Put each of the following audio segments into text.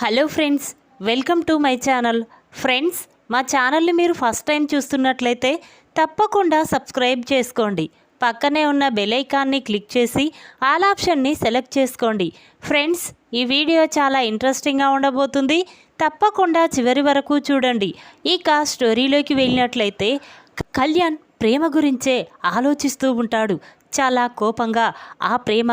Hello friends welcome to my channel. Friends మా ఛానల్ని మీరు ఫస్ట్ టైం చూస్తున్నట్లయితే తప్పకుండా సబ్స్క్రైబ్ చేసుకోండి. పక్కనే ఉన్న బెల్ ఐకాన్ని క్లిక్ చేసి ఆల్ ఆప్షన్ని సెలెక్ట్ చేసుకోండి. ఫ్రెండ్స్ ఈ వీడియో చాలా ఇంట్రెస్టింగ్గా ఉండబోతుంది. తప్పకుండా చివరి వరకు చూడండి. ఇక స్టోరీలోకి వెళ్ళినట్లయితే కళ్యాణ్ ప్రేమ గురించే ఆలోచిస్తూ ఉంటాడు. చాలా కోపంగా ఆ ప్రేమ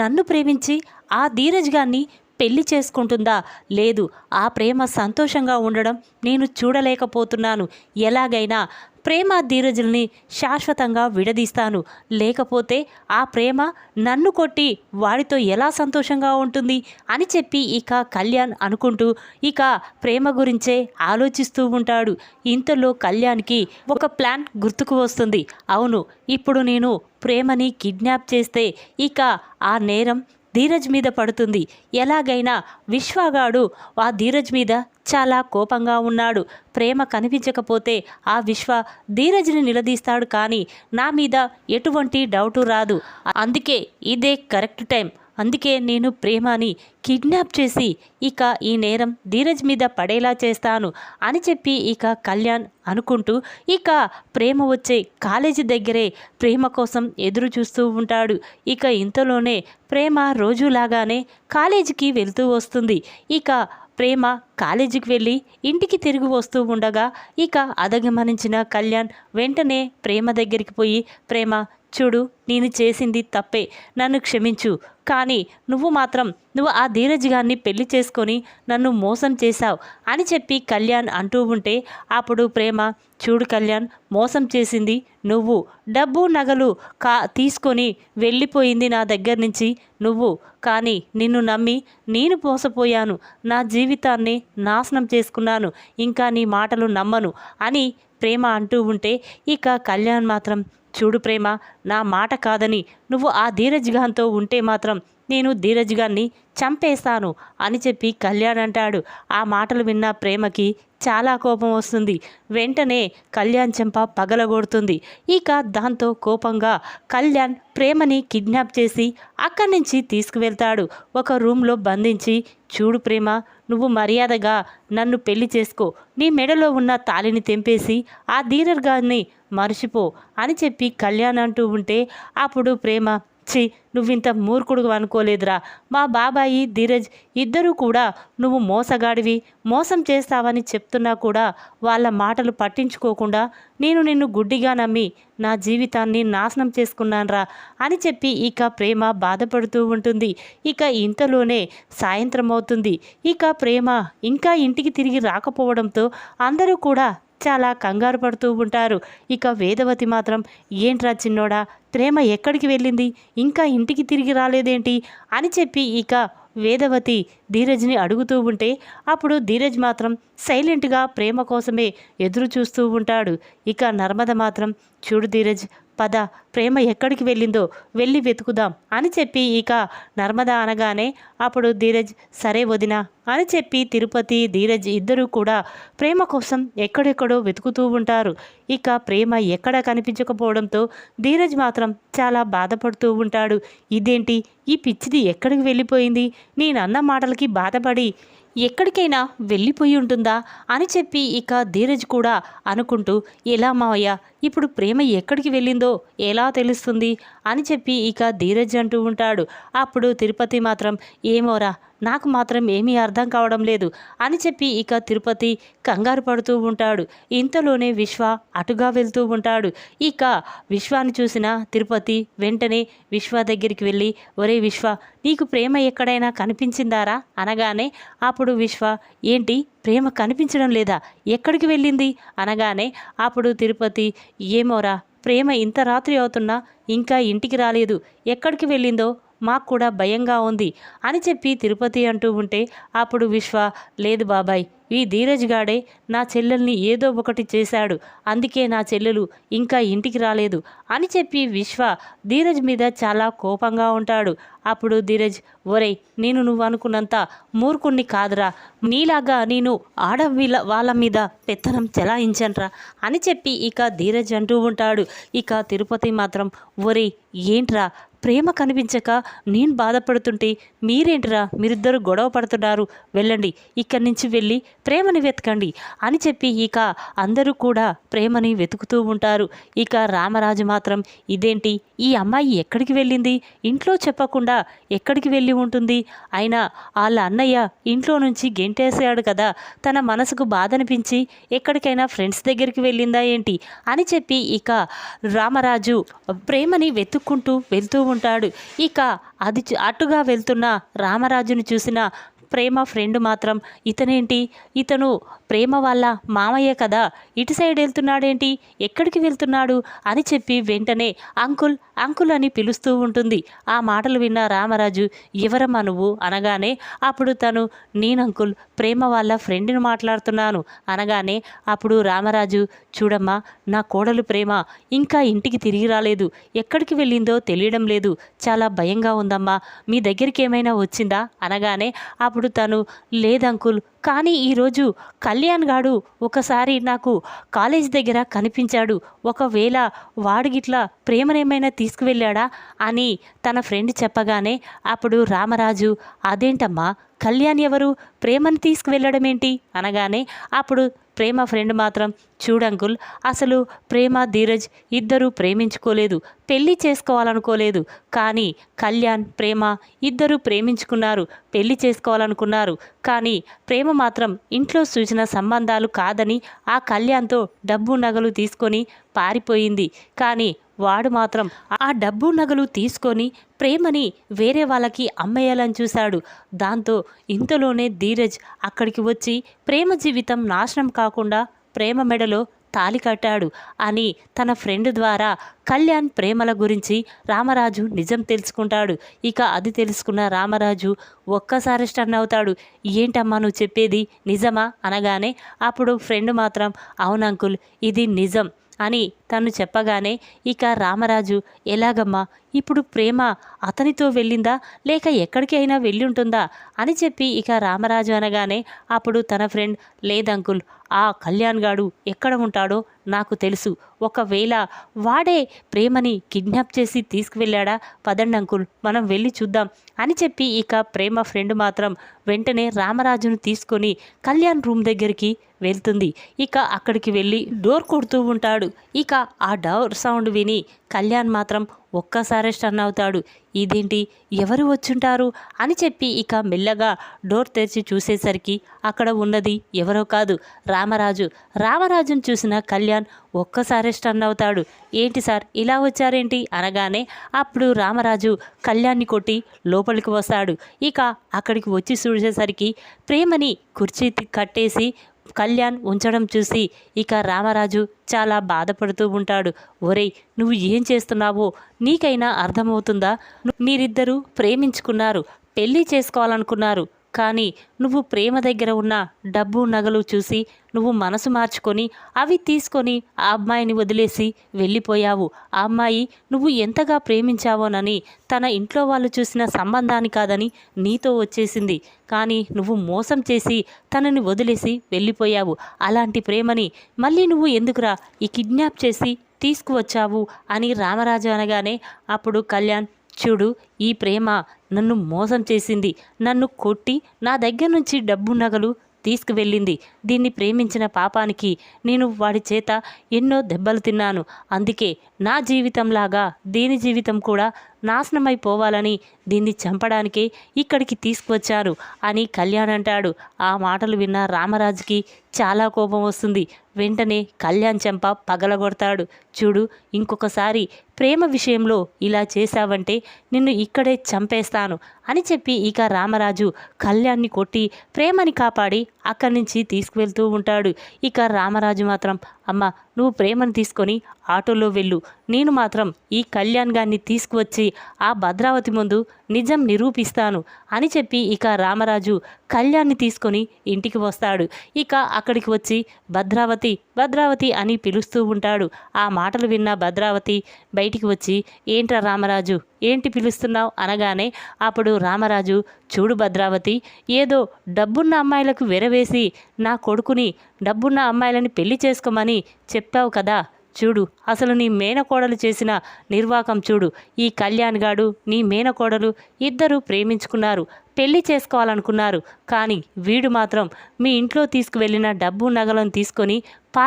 నన్ను ప్రేమించి ఆ ధీరజ్ గాన్ని పెళ్ళి చేసుకుంటుందా? లేదు. ఆ ప్రేమ సంతోషంగా ఉండడం నేను చూడలేకపోతున్నాను. ఎలాగైనా ప్రేమ ధీరజుల్ని శాశ్వతంగా విడదీస్తాను. లేకపోతే ఆ ప్రేమ నన్ను కొట్టి వాడితో ఎలా సంతోషంగా ఉంటుంది అని చెప్పి ఇక కళ్యాణ్ అనుకుంటూ ఇక ప్రేమ గురించే ఆలోచిస్తూ ఉంటాడు. ఇంతలో కళ్యాణ్కి ఒక ప్లాన్ గుర్తుకు వస్తుంది. అవును ఇప్పుడు నేను ప్రేమని కిడ్నాప్ చేస్తే ఇక ఆ నేరం ధీరజ్ మీద పడుతుంది. ఎలాగైనా విశ్వగాడు ఆ ధీరజ్ మీద చాలా కోపంగా ఉన్నాడు. ప్రేమ కనిపించకపోతే ఆ విశ్వ ధీరజ్ని నిలదీస్తాడు కానీ నా మీద ఎటువంటి డౌటు రాదు. అందుకే ఇదే కరెక్ట్ టైం. అందుకే నేను ప్రేమని కిడ్నాప్ చేసి ఇక ఈ నేరం ధీరజ్ మీద పడేలా చేస్తాను అని చెప్పి ఇక కళ్యాణ్ అనుకుంటూ ఇక ప్రేమ వచ్చే కాలేజీ దగ్గరే ప్రేమ కోసం ఎదురు చూస్తూ ఉంటాడు. ఇక ఇంతలోనే ప్రేమ రోజులాగానే కాలేజీకి వెళ్తూ వస్తుంది. ఇక ప్రేమ కాలేజీకి వెళ్ళి ఇంటికి తిరిగి వస్తూ ఉండగా ఇక అదగమనించిన కళ్యాణ్ వెంటనే ప్రేమ దగ్గరికి పోయి ప్రేమ చూడు నేను చేసింది తప్పే నన్ను క్షమించు. కానీ నువ్వు మాత్రం నువ్వు ఆ ధీరజ్ గారిని పెళ్ళి చేసుకొని నన్ను మోసం చేశావు అని చెప్పి కళ్యాణ్ అంటూ ఉంటే అప్పుడు ప్రేమ చూడు కళ్యాణ్ మోసం చేసింది నువ్వు. డబ్బు నగలు కా తీసుకొని వెళ్ళిపోయింది నా దగ్గర నుంచి నువ్వు. కానీ నిన్ను నమ్మి నేను మోసపోయాను. నా జీవితాన్ని నాశనం చేసుకున్నాను. ఇంకా నీ మాటలు నమ్మను అని ప్రేమ అంటూ ఉంటే ఇక కళ్యాణ్ మాత్రం చూడు ప్రేమ నా మాట కాదని నువ్వు ఆ ధీరజ్గాంతో ఉంటే మాత్రం నేను ధీరజ్ గారిని చంపేస్తాను అని చెప్పి కళ్యాణ్ అంటాడు. ఆ మాటలు విన్న ప్రేమకి చాలా కోపం వస్తుంది. వెంటనే కళ్యాణ్ చెంప పగలగొడుతుంది. ఇక దాంతో కోపంగా కళ్యాణ్ ప్రేమని కిడ్నాప్ చేసి అక్కడి నుంచి తీసుకువెళ్తాడు. ఒక రూమ్లో బంధించి చూడు ప్రేమ నువ్వు మర్యాదగా నన్ను పెళ్ళి చేసుకో. నీ మెడలో ఉన్న తాళిని తెంపేసి ఆ ధీరర్ గారిని మర్చిపో అని చెప్పి కళ్యాణ్ అంటూ ఉంటే అప్పుడు ప్రేమ చి నువ్వింత మూర్ఖుడు అనుకోలేదురా. మా బాబాయి ధీరజ్ ఇద్దరూ కూడా నువ్వు మోసగాడివి. మోసం చేస్తావని చెప్తున్నా కూడా వాళ్ళ మాటలు పట్టించుకోకుండా నేను నిన్ను గుడ్డిగా నమ్మి నా జీవితాన్ని నాశనం చేసుకున్నానరా అని చెప్పి ఇక ప్రేమ బాధపడుతూ ఉంటుంది. ఇక ఇంతలోనే సాయంత్రం అవుతుంది. ఇక ప్రేమ ఇంకా ఇంటికి తిరిగి రాకపోవడంతో అందరూ కూడా చాలా కంగారు పడుతూ ఉంటారు. ఇక వేదవతి మాత్రం ఏంట్రా చిన్నోడా ప్రేమ ఎక్కడికి వెళ్ళింది? ఇంకా ఇంటికి తిరిగి రాలేదేంటి? అని చెప్పి ఇక వేదవతి ధీరజ్ని అడుగుతూ ఉంటే అప్పుడు ధీరజ్ మాత్రం సైలెంట్గా ప్రేమ కోసమే ఎదురు చూస్తూ ఉంటాడు. ఇక నర్మద మాత్రం చూడు ధీరజ్ పద ప్రేమ ఎక్కడికి వెళ్ళిందో వెళ్ళి వెతుకుదాం అని చెప్పి ఇక నర్మద అనగానే అప్పుడు ధీరజ్ సరే వదిన అని చెప్పి తిరుపతి ధీరజ్ ఇద్దరూ కూడా ప్రేమ కోసం ఎక్కడెక్కడో వెతుకుతూ ఉంటారు. ఇక ప్రేమ ఎక్కడ కనిపించకపోవడంతో ధీరజ్ మాత్రం చాలా బాధపడుతూ ఉంటాడు. ఇదేంటి? ఈ పిచ్చిది ఎక్కడికి వెళ్ళిపోయింది? నేనన్న మాటలకి బాధపడి ఎక్కడికైనా వెళ్ళిపోయి ఉంటుందా అని చెప్పి ఇక ధీరజ్ కూడా అనుకుంటూ ఎలా మావయ్య? ఇప్పుడు ప్రేమ ఎక్కడికి వెళ్ళిందో ఎలా తెలుస్తుంది? అని చెప్పి ఇక ధీరజ్ అంటూ ఉంటాడు. అప్పుడు తిరుపతి మాత్రం ఏమోరా నాకు మాత్రం ఏమీ అర్థం కావడం లేదు అని చెప్పి ఇక తిరుపతి కంగారు పడుతూ ఉంటాడు. ఇంతలోనే విశ్వ అటుగా వెళ్తూ ఉంటాడు. ఇక విశ్వాన్ని చూసిన తిరుపతి వెంటనే విశ్వ దగ్గరికి వెళ్ళి ఒరే విశ్వ నీకు ప్రేమ ఎక్కడైనా కనిపించిందారా? అనగానే అప్పుడు విశ్వ ఏంటి ప్రేమ కనిపించడం లేదా? ఎక్కడికి వెళ్ళింది? అనగానే అప్పుడు తిరుపతి ఏమోరా ప్రేమ ఇంత రాత్రి అవుతున్నా ఇంకా ఇంటికి రాలేదు. ఎక్కడికి వెళ్ళిందో మాకు కూడా భయంగా ఉంది అని చెప్పి తిరుపతి అంటూ ఉంటే అప్పుడు విశ్వ లేదు బాబాయ్ ఈ ధీరజ్ గాడే నా చెల్లెల్ని ఏదో ఒకటి చేశాడు. అందుకే నా చెల్లెలు ఇంకా ఇంటికి రాలేదు అని చెప్పి విశ్వ ధీరజ్ మీద చాలా కోపంగా ఉంటాడు. అప్పుడు ధీరజ్ ఒరేయ్ నేను నువ్వు అనుకున్నంత మూర్ఖుణ్ణి కాదురా. నీలాగా నేను ఆడవీళ్ళ వాళ్ళ మీద పెత్తనం చెలాయించనరా అని చెప్పి ఇక ధీరజ్ అంటూ ఉంటాడు. ఇక తిరుపతి మాత్రం ఒరే ఏంట్రా? ప్రేమ కనిపించక నేను బాధపడుతుంటే మీరేంటిరా? మీరిద్దరు గొడవ పడుతున్నారు. వెళ్ళండి. ఇక్కడి నుంచి వెళ్ళి ప్రేమని వెతకండి అని చెప్పి ఇక అందరూ కూడా ప్రేమని వెతుకుతూ ఉంటారు. ఇక రామరాజు మాత్రం ఇదేంటి? ఈ అమ్మాయి ఎక్కడికి వెళ్ళింది? ఇంట్లో చెప్పకుండా ఎక్కడికి వెళ్ళి ఉంటుంది? అయినా వాళ్ళ అన్నయ్య ఇంట్లో నుంచి గెంటేసాడు కదా తన మనసుకు బాధ అనిపించి ఎక్కడికైనా ఫ్రెండ్స్ దగ్గరికి వెళ్ళిందా ఏంటి? అని చెప్పి ఇక రామరాజు ప్రేమని వెతుక్కుంటూ వెళ్తూ ఉంటాడు. ఇక అది చు- అటుగా వెళ్తున్న రామరాజును చూసిన ప్రేమ ఫ్రెండ్ మాత్రం ఇతనేంటి? ఇతను ప్రేమ వాళ్ళ మామయ్య కదా ఇటు సైడ్ వెళ్తున్నాడేంటి ఎక్కడికి వెళ్తున్నాడు అని చెప్పి వెంటనే అంకుల్ అంకుల్ అని పిలుస్తూ ఉంటుంది. ఆ మాటలు విన్న రామరాజు ఎవరమ్మా నువ్వు? అనగానే అప్పుడు తను నేను అంకుల్ ప్రేమ వాళ్ళ ఫ్రెండ్ని మాట్లాడుతున్నాను. అనగానే అప్పుడు రామరాజు చూడమ్మా నా కోడలు ప్రేమ ఇంకా ఇంటికి తిరిగి రాలేదు. ఎక్కడికి వెళ్ళిందో తెలియడం లేదు. చాలా భయంగా ఉందమ్మా. మీ దగ్గరికి ఏమైనా వచ్చిందా? అనగానే అప్పుడు తను లేదంకుల్ కానీ ఈరోజు కళ్యాణ్ గాడు ఒకసారి నాకు కాలేజ్ దగ్గర కనిపించాడు. ఒకవేళ వాడిగిట్లా ప్రేమనేమైనా తీసుకువెళ్ళాడా అని తన ఫ్రెండ్ చెప్పగానే అప్పుడు రామరాజు అదేంటమ్మా కళ్యాణ్ ఎవరు? ప్రేమని తీసుకువెళ్ళడం ఏంటి అనగానే అప్పుడు ప్రేమ ఫ్రెండ్ మాత్రం చూడంకుల్ అసలు ప్రేమ ధీరజ్ ఇద్దరూ ప్రేమించుకోలేదు పెళ్ళి చేసుకోవాలనుకోలేదు. కానీ కళ్యాణ్ ప్రేమ ఇద్దరూ ప్రేమించుకున్నారు పెళ్ళి చేసుకోవాలనుకున్నారు. కానీ ప్రేమ మాత్రం ఇంట్లో సూచన సంబంధాలు కాదని ఆ కళ్యాణ్తో డబ్బు నగలు తీసుకొని పారిపోయింది. కానీ వాడు మాత్రం ఆ డబ్బు నగలు తీసుకొని ప్రేమని వేరే వాళ్ళకి అమ్మేయాలని చూశాడు. దాంతో ఇంతలోనే ధీరజ్ అక్కడికి వచ్చి ప్రేమ జీవితం నాశనం కాకుండా ప్రేమ మెడలో తాలి కట్టాడు అని తన ఫ్రెండ్ ద్వారా కళ్యాణ్ ప్రేమల గురించి రామరాజు నిజం తెలుసుకుంటాడు. ఇక అది తెలుసుకున్న రామరాజు ఒక్కసారి స్టన్ అవుతాడు. ఏంటమ్మా నువ్వు చెప్పేది నిజమా? అనగానే అప్పుడు ఫ్రెండ్ మాత్రం అవునంకుల్ ఇది నిజం. అని తను చెప్పగానే ఇక రామరాజు ఎలాగమ్మా ఇప్పుడు ప్రేమ అతనితో వెళ్ళిందా? లేక ఎక్కడికి అయినా వెళ్ళి ఉంటుందా? అని చెప్పి ఇక రామరాజు అనగానే అప్పుడు తన ఫ్రెండ్ లేదంకుల్ ఆ కళ్యాణ్ గాడు ఎక్కడ ఉంటాడో నాకు తెలుసు. ఒకవేళ వాడే ప్రేమని కిడ్నాప్ చేసి తీసుకువెళ్ళాడా? పదండి అంకుల్ మనం వెళ్ళి చూద్దాం అని చెప్పి ఇక ప్రేమ ఫ్రెండ్ మాత్రం వెంటనే రామరాజును తీసుకొని కళ్యాణ్ రూమ్ దగ్గరికి వెళ్తుంది. ఇక అక్కడికి వెళ్ళి డోర్ కొడుతూ ఉంటాడు. ఇక ఆ డోర్ సౌండ్ విని కళ్యాణ్ మాత్రం ఒక్కసారే స్టన్ అవుతాడు ఇదేంటి? ఎవరు వచ్చుంటారు? అని చెప్పి ఇక మెల్లగా డోర్ తెరిచి చూసేసరికి అక్కడ ఉన్నది ఎవరో కాదు రామరాజు. రామరాజును చూసిన కళ్యాణ్ ఒక్కసారే స్టన్ అవుతాడు ఏంటి సార్ ఇలా వచ్చారేంటి? అనగానే అప్పుడు రామరాజు కళ్యాణ్ని కొట్టి లోపలికి వస్తాడు. ఇక అక్కడికి వచ్చి చూసేసరికి ప్రేమని కుర్చీ కట్టేసి కళ్యాణ్ ఉంచడం చూసి ఇక రామరాజు చాలా బాధపడుతూ ఉంటాడు. ఒరేయ్ నువ్వు ఏం చేస్తున్నావో? నీకైనా అర్థమవుతుందా? మీరిద్దరూ ప్రేమించుకున్నారు పెళ్ళి చేసుకోవాలనుకున్నారు. కానీ నువ్వు ప్రేమ దగ్గర ఉన్న డబ్బు నగలు చూసి నువ్వు మనసు మార్చుకొని అవి తీసుకొని ఆ అమ్మాయిని వదిలేసి వెళ్ళిపోయావు. ఆ అమ్మాయి నువ్వు ఎంతగా ప్రేమించావోనని తన ఇంట్లో వాళ్ళు చూసిన సంబంధాన్ని కాదని నీతో వచ్చేసింది. కానీ నువ్వు మోసం చేసి తనని వదిలేసి వెళ్ళిపోయావు. అలాంటి ప్రేమని మళ్ళీ నువ్వు ఎందుకురా ఈ కిడ్నాప్ చేసి తీసుకువచ్చావు అని రామరాజు అనగానే అప్పుడు కళ్యాణ్ చూడు ఈ ప్రేమ నన్ను మోసం చేసింది. నన్ను కొట్టి నా దగ్గర నుంచి డబ్బు నగలు తీసుకువెళ్ళింది. దీన్ని ప్రేమించిన పాపానికి నేను వాడి చేత ఎన్నో దెబ్బలు తిన్నాను. అందుకే నా జీవితంలాగా దీని జీవితం కూడా నాశనమైపోవాలని దీన్ని చంపడానికి ఇక్కడికి తీసుకువచ్చారు అని కళ్యాణ్ అంటాడు. ఆ మాటలు విన్న రామరాజుకి చాలా కోపం వస్తుంది. వెంటనే కళ్యాణ్ చెంప పగలగొడతాడు. చూడు ఇంకొకసారి ప్రేమ విషయంలో ఇలా చేశావంటే నిన్ను ఇక్కడే చంపేస్తాను అని చెప్పి ఇక రామరాజు కళ్యాణ్ని కొట్టి ప్రేమని కాపాడి అక్కడి నుంచి తీసుకువెళ్తూ ఉంటాడు. ఇక రామరాజు మాత్రం అమ్మ నువ్వు ప్రేమను తీసుకొని ఆటోలో వెళ్ళు. నేను మాత్రం ఈ కళ్యాణ్ గారిని తీసుకువచ్చి ఆ భద్రావతి ముందు నిజం నిరూపిస్తాను అని చెప్పి ఇక రామరాజు కళ్యాణ్ని తీసుకొని ఇంటికి వస్తాడు. ఇక అక్కడికి వచ్చి భద్రావతి భద్రావతి అని పిలుస్తూ ఉంటాడు. ఆ మాటలు విన్న భద్రావతి బయటికి వచ్చి ఏంట్రా రామరాజు ఏంటి పిలుస్తున్నావు? అనగానే అప్పుడు రామరాజు చూడు భద్రావతి ఏదో డబ్బున్న అమ్మాయిలకు వెరవేసి నా కొడుకుని డబ్బున్న అమ్మాయిలని పెళ్ళి చేసుకోమని చెప్పావు కదా చూడు అసలు నీ మేనకోడలు చేసిన నిర్వాకం చూడు. ఈ కళ్యాణ్ గాడు నీ మేనకోడలు ఇద్దరు ప్రేమించుకున్నారు పెళ్ళి చేసుకోవాలనుకున్నారు. కానీ వీడు మాత్రం మీ ఇంట్లో తీసుకువెళ్ళిన డబ్బు నగలను తీసుకొని పా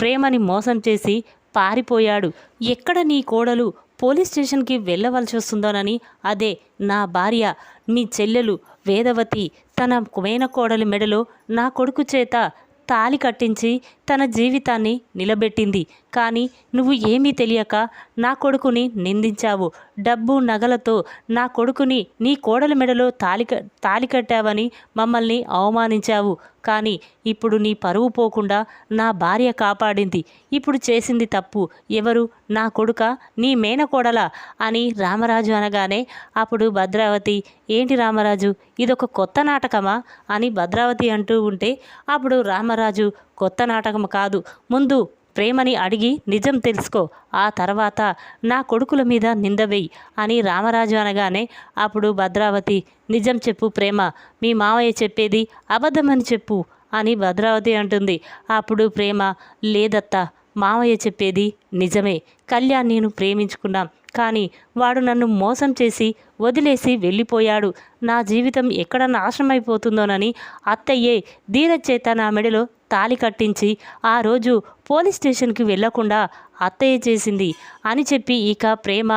ప్రేమని మోసం చేసి పారిపోయాడు. ఎక్కడ నీ కోడలు పోలీస్ స్టేషన్కి వెళ్ళవలసి వస్తుందోనని అదే నా భార్య మీ చెల్లెలు వేదవతి తన మేనకోడలి మెడలో నా కొడుకు చేత తాలి కట్టించి తన జీవితాన్ని నిలబెట్టింది. కానీ నువ్వు ఏమీ తెలియక నా కొడుకుని నిందించావు. డబ్బు నగలతో నా కొడుకుని నీ కోడల మెడలో తాలి తాలి కట్టావని మమ్మల్ని అవమానించావు. కానీ ఇప్పుడు నీ పరువు పోకుండా నా భార్య కాపాడింది. ఇప్పుడు చేసింది తప్పు. ఎవరు? నా కొడుక? నీ మేనకోడల? అని రామరాజు అనగానే అప్పుడు భద్రావతి ఏంటి రామరాజు? ఇదొక కొత్త నాటకమా అని భద్రావతి అంటూ ఉంటే అప్పుడు రామరాజు కొత్త నాటకం కాదు. ముందు ప్రేమని అడిగి నిజం తెలుసుకో. ఆ తర్వాత నా కొడుకుల మీద నిందవేయి అని రామరాజు అనగానే అప్పుడు భద్రావతి నిజం చెప్పు ప్రేమ. మీ మావయ్య చెప్పేది అబద్ధమని చెప్పు అని భద్రావతి అంటుంది. అప్పుడు ప్రేమ లేదత్తా మావయ్య చెప్పేది నిజమే. కళ్యాణ్ నేను ప్రేమించుకున్నాం. కానీ వాడు నన్ను మోసం చేసి వదిలేసి వెళ్ళిపోయాడు. నా జీవితం ఎక్కడ నాశనమైపోతుందోనని అత్తయ్యే ధీరజ్ నా మెడలో తాలి కట్టించి ఆ రోజు పోలీస్ స్టేషన్కి వెళ్ళకుండా అత్తయ్య చేసింది అని చెప్పి ఇక ప్రేమ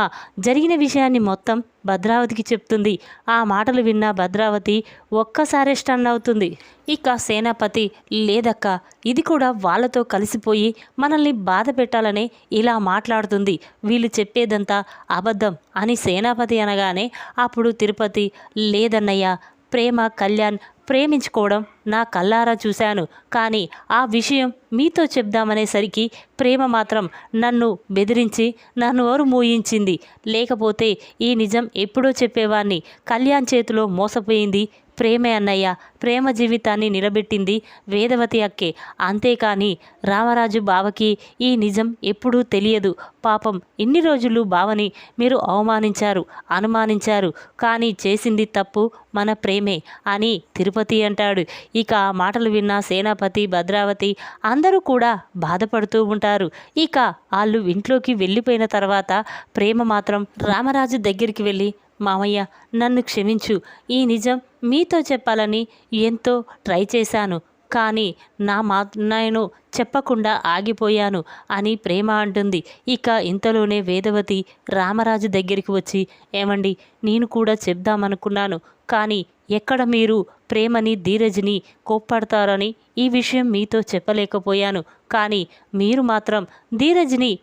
జరిగిన విషయాన్ని మొత్తం భద్రావతికి చెప్తుంది. ఆ మాటలు విన్న భద్రావతి ఒక్కసారి స్టన్ అవుతుంది. ఇక సేనాపతి లేదక్క ఇది కూడా వాళ్ళతో కలిసిపోయి మనల్ని బాధ పెట్టాలనే ఇలా మాట్లాడుతుంది. వీళ్ళు చెప్పేదంతా అబద్ధం అని సేనాపతి అనగానే అప్పుడు తిరుపతి లేదన్నయ్య ప్రేమ కళ్యాణ్ ప్రేమించుకోవడం నా కల్లారా చూశాను. కానీ ఆ విషయం మీతో చెప్దామనేసరికి ప్రేమ మాత్రం నన్ను బెదిరించి నా నోరు మూయించింది. లేకపోతే ఈ నిజం ఎప్పుడో చెప్పేవాణ్ణి. కళ్యాణ్ చేతిలో మోసపోయింది ప్రేమే అన్నయ్య ప్రేమ జీవితాన్ని నిలబెట్టింది వేదవతి అక్కే. అంతేకాని రామరాజు బావకి ఈ నిజం ఎప్పుడూ తెలియదు. పాపం ఇన్ని రోజులు బావని మీరు అవమానించారు అనుమానించారు. కానీ చేసింది తప్పు మన ప్రేమే అని తిరుపతి అంటాడు. ఇక ఆ మాటలు విన్న సేనాపతి భద్రావతి అందరూ కూడా బాధపడుతూ ఉంటారు. ఇక వాళ్ళు ఇంట్లోకి వెళ్ళిపోయిన తర్వాత ప్రేమ మాత్రం రామరాజు దగ్గరికి వెళ్ళి మామయ్య నన్ను క్షమించు. ఈ నిజం మీతో చెప్పాలని ఎంతో ట్రై చేశాను. కానీ నా మా నేను చెప్పకుండా ఆగిపోయాను అని ప్రేమ అంటుంది. ఇక ఇంతలోనే వేదవతి రామరాజు దగ్గరికి వచ్చి ఏమండి నేను కూడా చెప్దామనుకున్నాను. కానీ ఎక్కడ మీరు ప్రేమని ధీరజ్ని కోప్పడతారని ఈ విషయం మీతో చెప్పలేకపోయాను. కానీ మీరు మాత్రం ధీరజ్ని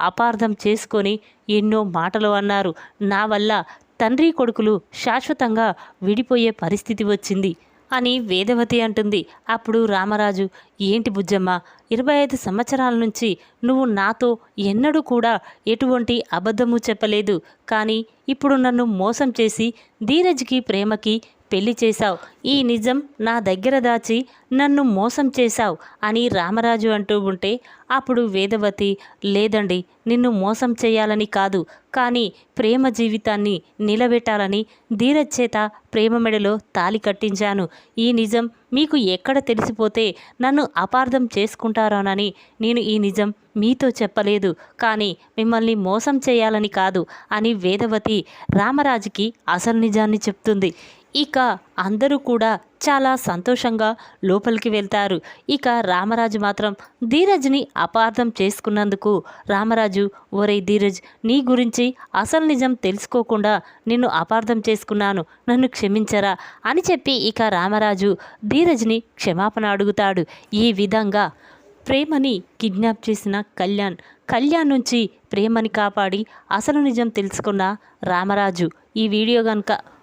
అపార్థం చేసుకొని ఎన్నో మాటలు అన్నారు. నా వల్ల తండ్రి కొడుకులు శాశ్వతంగా విడిపోయే పరిస్థితి వచ్చింది అని వేదవతి అంటుంది. అప్పుడు రామరాజు ఏంటి బుజ్జమ్మ ఇరవై ఐదు సంవత్సరాల నుంచి నువ్వు నాతో ఎన్నడూ కూడా ఎటువంటి అబద్ధము చెప్పలేదు. కానీ ఇప్పుడు నన్ను మోసం చేసి ధీరజ్కి ప్రేమకి పెళ్ళి చేశావు. ఈ నిజం నా దగ్గర దాచి నన్ను మోసం చేశావు అని రామరాజు అంటూ ఉంటే అప్పుడు వేదవతి లేదండి నిన్ను మోసం చేయాలని కాదు కానీ ప్రేమ జీవితాన్ని నిలబెట్టాలని ధీరజ్ చేత ప్రేమ మెడలో తాలి కట్టించాను. ఈ నిజం మీకు ఎక్కడ తెలిసిపోతే నన్ను అపార్థం చేసుకుంటారోనని నేను ఈ నిజం మీతో చెప్పలేదు కానీ మిమ్మల్ని మోసం చేయాలని కాదు అని వేదవతి రామరాజుకి అసలు నిజాన్ని చెప్తుంది. ఇక అందరూ కూడా చాలా సంతోషంగా లోపలికి వెళ్తారు. ఇక రామరాజు మాత్రం ధీరజ్ని అపార్థం చేసుకున్నందుకు రామరాజు ఒరే ధీరజ్ నీ గురించి అసలు నిజం తెలుసుకోకుండా నిన్ను అపార్థం చేసుకున్నాను. నన్ను క్షమించరా అని చెప్పి ఇక రామరాజు ధీరజ్ని క్షమాపణ అడుగుతాడు. ఈ విధంగా ప్రేమని కిడ్నాప్ చేసిన కళ్యాణ్ కళ్యాణ్ నుంచి ప్రేమని కాపాడి అసలు నిజం తెలుసుకున్న రామరాజు. ఈ వీడియో కనుక